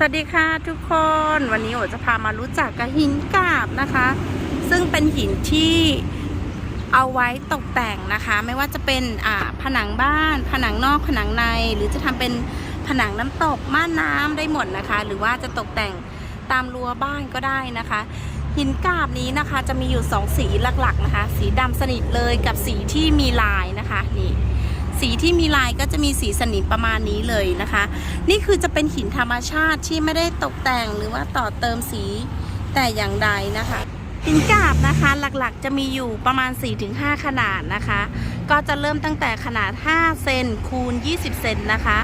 สวัสดีค่ะทุกคนวันนี้โอจะพามารู้จักกับหินกาบนะคะ ซึ่งเป็นหินที่เอาไว้ตกแต่งนะคะ ไม่ว่าจะเป็นอ่าผนังบ้าน ผนังนอกผนังใน หรือจะทำเป็นผนังน้ำตกม่านน้ำได้หมดนะคะ หรือว่าจะตกแต่งตามรั้วบ้านก็ได้นะคะ หินกาบนี้นะคะจะมีอยู่สองสีหลักๆนะคะ สีดำสนิทเลยกับสีที่มีลายนะคะนี่ สีที่มีลายก็จะมีสีสนิมประมาณนี้เลยนะคะ นี่คือจะเป็นหินธรรมชาติที่ไม่ได้ตกแต่งหรือว่าต่อเติมสีแต่อย่างใดนะคะหินกาบนะคะหลักๆจะมีอยู่ประมาณ 4-5 ขนาดนะคะ ก็จะเริ่มตั้งแต่ขนาด 5 เซนคูณ 20 เซนนะคะ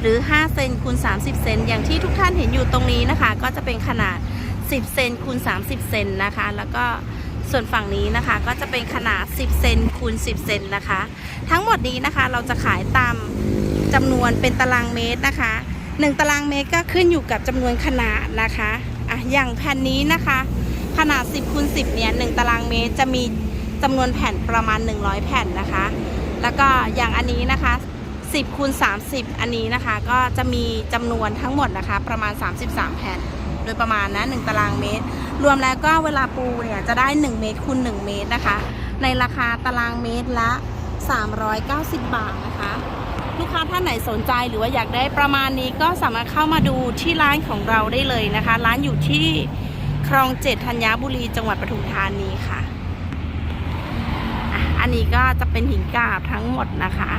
หรือ 5 เซนคูณ 30 เซนอย่างที่ทุกท่านเห็นอยู่ตรงนี้นะคะ ก็จะเป็นขนาด 10 เซนคูณ 30 เซนนะคะ แล้วก็ ส่วนฝั่งนี้นะคะก็จะเป็นขนาด 10 เซนคูณ 10 เซนนะคะ ทั้งหมดนี้นะคะเราจะขายตามจำนวนเป็นตารางเมตรนะคะ 1 ตารางเมตรก็ขึ้นอยู่กับจำนวนขนาดนะคะอะอย่างแผ่นนี้นะคะ ขนาด 10คูณ10 เนี่ย1ตารางเมตรจะมีจำนวนแผ่นประมาณ 100 แผ่นนะคะ แล้วก็อย่างอันนี้นะคะ 10คูณ30 อันนี้นะคะ ก็จะมีจำนวนทั้งหมดนะคะ ประมาณ 33 แผ่น ดยประมาณนะ1ตารางเมตร รวมแล้วก็เวลาปูเนี่ยจะได้ 1 เมตรคูณ1เมตรนะคะ ในราคาตารางเมตรละ 390 บาทนะคะ ลูกค้าท่านไหนสนใจหรือว่าอยากได้ประมาณนี้ก็สามารถเข้ามาดูที่ร้านของเราได้เลยนะคะ ร้านอยู่ที่คลองเจ็ดธัญบุรีจังหวัดปทุมธานีค่ะอะอันนี้ก็จะเป็นหินกราบทั้งหมดนะคะ